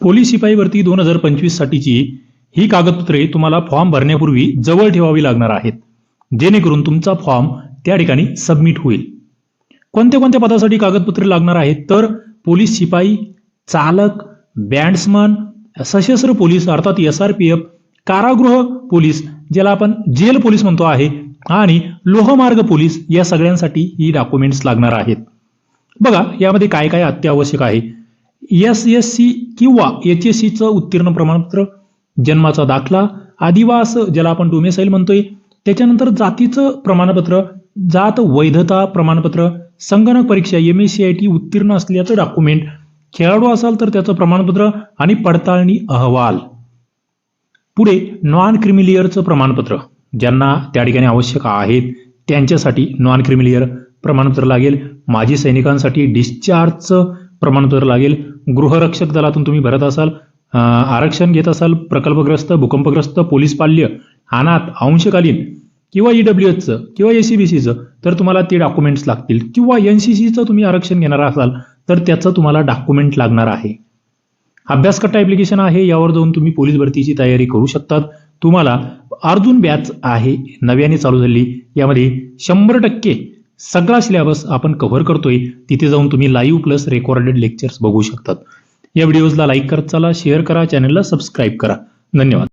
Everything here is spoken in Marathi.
पोलीस शिपाई भरती दोन हजार पंचवीस साठीची ही कागदपत्रे तुम्हाला फॉर्म भरण्यापूर्वी जवळ ठेवावी लागणार आहेत. जेणेकरून तुमचा फॉर्म त्या ठिकाणी सबमिट होईल. कोणत्या कोणत्या पदासाठी कागदपत्रे लागणार आहेत? तर पोलीस शिपाई चालक बँड्समन सशस्त्र पोलीस अर्थात एस आर पी एफ कारागृह पोलीस ज्याला आपण जेल पोलीस म्हणतो आहे आणि लोहमार्ग पोलीस या सगळ्यांसाठी ही डॉक्युमेंट्स लागणार आहेत. बघा यामध्ये काय काय अत्यावश्यक आहे? एस एस सी किंवा एच एस सीचं उत्तीर्ण प्रमाणपत्र जन्माचा दाखला आदिवास ज्याला आपण डोमेसाईल म्हणतोय त्याच्यानंतर जातीचं प्रमाणपत्र जात वैधता प्रमाणपत्र संगणक परीक्षा M S C I T उत्तीर्ण असल्याचं डॉक्युमेंट खेळाडू असाल तर त्याचं प्रमाणपत्र आणि पडताळणी अहवाल. पुढे नॉन क्रिमिलियरचं प्रमाणपत्र ज्यांना त्या ठिकाणी आवश्यक आहेत त्यांच्यासाठी नॉन क्रिमिलियर प्रमाणपत्र लागेल. माजी सैनिकांसाठी डिस्चार्जचं प्रमाणपत्र लागेल. गृहरक्षक दलातून तुम्ही भरत असाल आरक्षण घेत असाल प्रकल्पग्रस्त भूकंपग्रस्त पोलीस पाल्य अनाथ अंशकालीन किंवा ईडब्ल्यू एचचं किंवा ए सी बी सीचं तर तुम्हाला ते डॉक्युमेंट्स लागतील. किंवा एन सी सीचं तुम्ही आरक्षण घेणार असाल तर त्याचं तुम्हाला डॉक्युमेंट लागणार आहे. अभ्यासकट्टा ऍप्लिकेशन आहे यावर जाऊन तुम्ही पोलीस भरतीची तयारी करू शकतात. तुम्हाला अर्जुन बॅच आहे नव्याने चालू झाली. यामध्ये शंभर टक्के सगळा सिलेबस आपण कव्हर करतोय तिथे जाऊन तुम्ही लाईव्ह प्लस रेकॉर्डेड लेक्चर्स बघू शकतात. या व्हिडिओजला लाईक करत चला शेअर करा चॅनलला सबस्क्राईब करा. धन्यवाद.